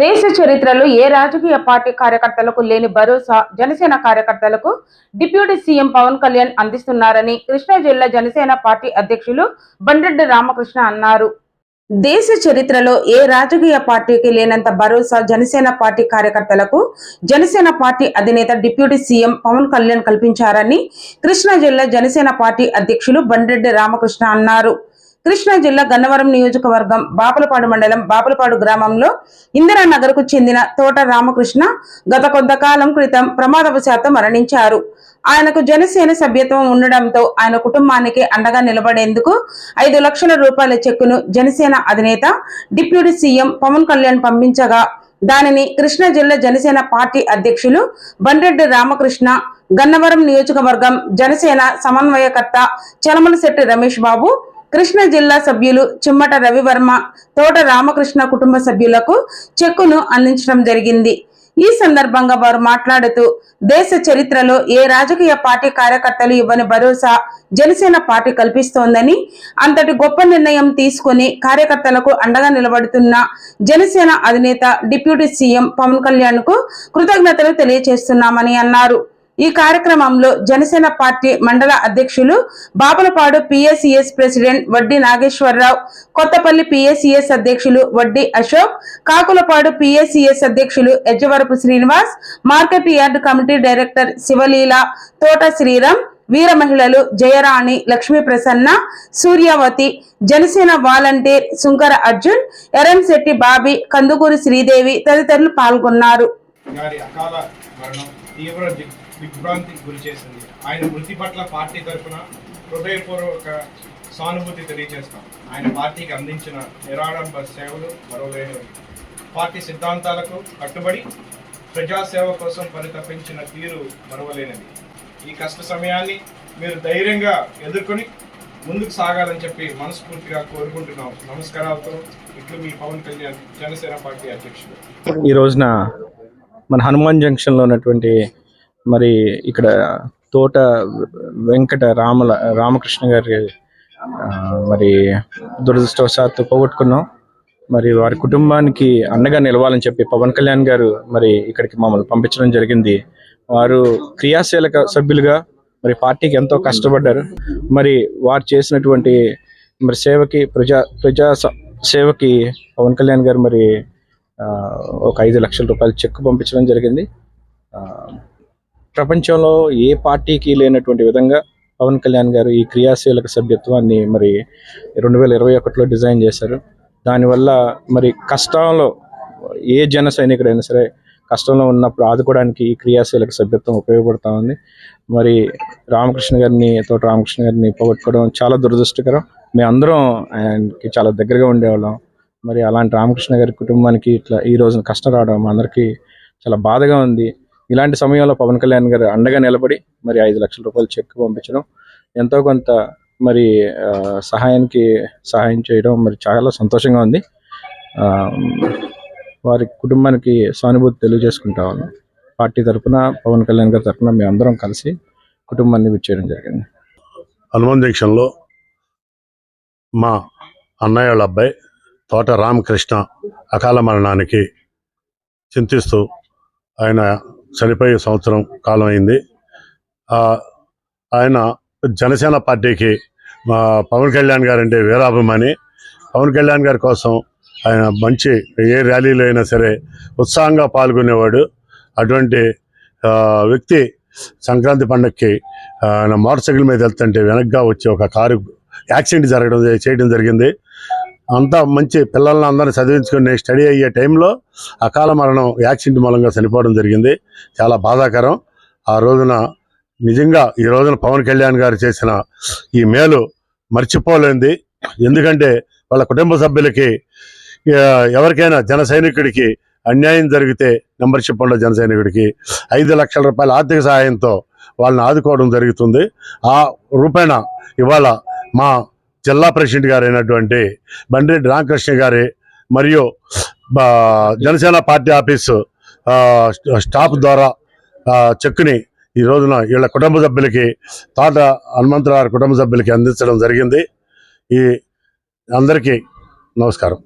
దేశ చరిత్రలో ఏ రాజకీయ పార్టీ కార్యకర్తలకు లేని భరోసా జనసేన కార్యకర్తలకు డిప్యూటీ సీఎం పవన్ కళ్యాణ్ అందిస్తున్నారని కృష్ణా జిల్లా జనసేన పార్టీ అధ్యక్షులు బండ్రెడ్డి రామకృష్ణ అన్నారు. దేశ చరిత్రలో ఏ రాజకీయ పార్టీకి లేనంత భరోసా జనసేన పార్టీ కార్యకర్తలకు జనసేన పార్టీ అధినేత డిప్యూటీ సీఎం పవన్ కళ్యాణ్ కల్పించారని కృష్ణా జిల్లా జనసేన పార్టీ అధ్యక్షులు బండ్రెడ్డి రామకృష్ణ అన్నారు. కృష్ణా జిల్లా గన్నవరం నియోజకవర్గం బాపులపాడు మండలం బాపులపాడు గ్రామంలో ఇందిరానగర్కు చెందిన తోట రామకృష్ణ గత కొంతకాలం క్రితం ప్రమాదవశాత్తు మరణించారు. ఆయనకు జనసేన సభ్యత్వం ఉండడంతో ఆయన కుటుంబానికి అండగా నిలబడేందుకు ఐదు లక్షల రూపాయల చెక్కును జనసేన అధినేత డిప్యూటీ సీఎం పవన్ కళ్యాణ్ పంపించగా దానిని కృష్ణా జిల్లా జనసేన పార్టీ అధ్యక్షులు బండ్రెడ్డి రామకృష్ణ గన్నవరం నియోజకవర్గం జనసేన సమన్వయకర్త చలమలశెట్టి రమేష్ బాబు కృష్ణా జిల్లా సభ్యులు చిమ్మట రవివర్మ తోట రామకృష్ణ కుటుంబ సభ్యులకు చెక్కును అందించడం జరిగింది. ఈ సందర్భంగా వారు మాట్లాడుతూ దేశ చరిత్రలో ఏ రాజకీయ పార్టీ కార్యకర్తలు ఇవ్వని భరోసా జనసేన పార్టీ కల్పిస్తోందని అంతటి గొప్ప నిర్ణయం తీసుకుని కార్యకర్తలకు అండగా నిలబడుతున్న జనసేన అధినేత డిప్యూటీ సీఎం పవన్ కళ్యాణ్కు కృతజ్ఞతలు తెలియజేస్తున్నామని అన్నారు. ఈ కార్యక్రమంలో జనసేన పార్టీ మండల అధ్యక్షులు బాపులపాడు పిఎస్సిఎస్ ప్రెసిడెంట్ వడ్డీ నాగేశ్వరరావు కొత్తపల్లి పిఎస్సిఎస్ అధ్యక్షులు వడ్డీ అశోక్ కాకులపాడు పిఎస్సిఎస్ అధ్యక్షులు Ejjavarapu Srinivas market yard committee director Sivaleela Thota Sriram Veera మహిళలు జయరాణి లక్ష్మీ ప్రసన్న సూర్యావతి జనసేన వాలంటీర్ సుంకర అర్జున్ ఎరంశెట్టి బాబీ కందుకూరి శ్రీదేవి తదితరులు పాల్గొన్నారు. గారి అకాల మరణం తీవ్ర దిగ్ దిగ్భ్రాంతికి గురి చేసింది. ఆయన మృతి పట్ల పార్టీ తరఫున హృదయపూర్వక సానుభూతి తెలియజేస్తాం ఆయన పార్టీకి అందించిన నిరాడంబ సేవలు మరోలేనివి. పార్టీ సిద్ధాంతాలకు కట్టుబడి ప్రజాసేవ కోసం పరితపించిన తీరు మరవలేనిది. ఈ కష్ట సమయాన్ని మీరు ధైర్యంగా ఎదుర్కొని ముందుకు సాగాలని చెప్పి మనస్ఫూర్తిగా కోరుకుంటున్నాం. నమస్కారాలతో ఇట్లు మీ పవన్ కళ్యాణ్ జనసేన పార్టీ అధ్యక్షుడు. ఈ రోజున మన హనుమాన్ జంక్షన్లో ఉన్నటువంటి మరి ఇక్కడ తోట వెంకట రామల రామకృష్ణ గారి మరి దురదృష్టవశాత్తు పోగొట్టుకున్నాం. మరి వారి కుటుంబానికి అండగా నిలవాలని చెప్పి పవన్ కళ్యాణ్ గారు మరి ఇక్కడికి మమ్మల్ని పంపించడం జరిగింది. వారు క్రియాశీలక సభ్యులుగా మరి పార్టీకి ఎంతో కష్టపడ్డారు. మరి వారు చేసినటువంటి మరి సేవకి ప్రజా ప్రజా సేవకి పవన్ కళ్యాణ్ గారు మరి ఒక ఐదు లక్షల రూపాయలు చెక్ పంపించడం జరిగింది. ప్రపంచంలో ఏ పార్టీకి లేనటువంటి విధంగా పవన్ కళ్యాణ్ గారు ఈ క్రియాశీలక సభ్యత్వాన్ని మరి రెండు వేల ఇరవై ఒకటిలో డిజైన్ చేశారు. దానివల్ల మరి కష్టంలో ఏ జన సైనికుడైనా సరే కష్టంలో ఉన్నప్పుడు ఆదుకోవడానికి ఈ క్రియాశీలక సభ్యత్వం ఉపయోగపడుతూ ఉంది. మరి రామకృష్ణ గారిని తోట రామకృష్ణ గారిని పోగొట్టుకోవడం చాలా దురదృష్టకరం. మేమందరం ఆయనకి చాలా దగ్గరగా ఉండేవాళ్ళం. మరి అలాంటి రామకృష్ణ గారి కుటుంబానికి ఇట్లా ఈ రోజున కష్టం రావడం అందరికీ చాలా బాధగా ఉంది. ఇలాంటి సమయంలో పవన్ కళ్యాణ్ గారు అండగా నిలబడి మరి ఐదు లక్షల రూపాయలు చెక్ పంపించడం ఎంతో కొంత మరి సహాయానికి సహాయం చేయడం మరి చాలా సంతోషంగా ఉంది. వారి కుటుంబానికి సానుభూతి తెలియజేసుకుంటా ఉన్నాం. పార్టీ తరఫున పవన్ కళ్యాణ్ గారి తరఫున మేము అందరం కలిసి కుటుంబాన్ని విచ్చేయడం జరిగింది. హనుమాన్ జంక్షన్లో మా అన్నయ్య వాళ్ళ అబ్బాయి తోట రామకృష్ణ అకాల మరణానికి చింతిస్తూ ఆయన చనిపోయే సంవత్సరం కాలం అయింది. ఆయన జనసేన పార్టీకి మా పవన్ కళ్యాణ్ గారంటే వీరాభిమాని. పవన్ కళ్యాణ్ గారి కోసం ఆయన మంచి ఏ ర్యాలీలో అయినా సరే ఉత్సాహంగా పాల్గొనేవాడు. అటువంటి వ్యక్తి సంక్రాంతి పండగకి ఆయన మోటార్ సైకిల్ మీద వెళ్తుంటే వెనక్గా వచ్చి ఒక కారు యాక్సిడెంట్ జరగడం చేయడం జరిగింది. అంతా మంచి పిల్లల్ని అందరిని చదివించుకుని స్టడీ అయ్యే టైంలో అకాల మరణం యాక్సిడెంట్ మూలంగా చనిపోవడం జరిగింది. చాలా బాధాకరం. ఆ రోజున నిజంగా ఈ రోజున పవన్ కళ్యాణ్ గారు చేసిన ఈ మేలు మర్చిపోలేంది ఎందుకంటే వాళ్ళ కుటుంబ సభ్యులకి ఎవరికైనా జన సైనికుడికి అన్యాయం జరిగితే మెంబర్షిప్ ఉన్న జన సైనికుడికి ఐదు లక్షల రూపాయల ఆర్థిక సహాయంతో వాళ్ళని ఆదుకోవడం జరుగుతుంది. ఆ రూపేణ ఇవాళ మా జిల్లా ప్రెసిడెంట్ గారైనటువంటి బండిరెడ్డి రామకృష్ణ గారి మరియు జనసేన పార్టీ ఆఫీసు స్టాఫ్ ద్వారా చెక్కుని ఈ రోజున వీళ్ళ కుటుంబ సభ్యులకి తాత హనుమంతరావు కుటుంబ సభ్యులకి అందించడం జరిగింది. ఈ అందరికీ నమస్కారం.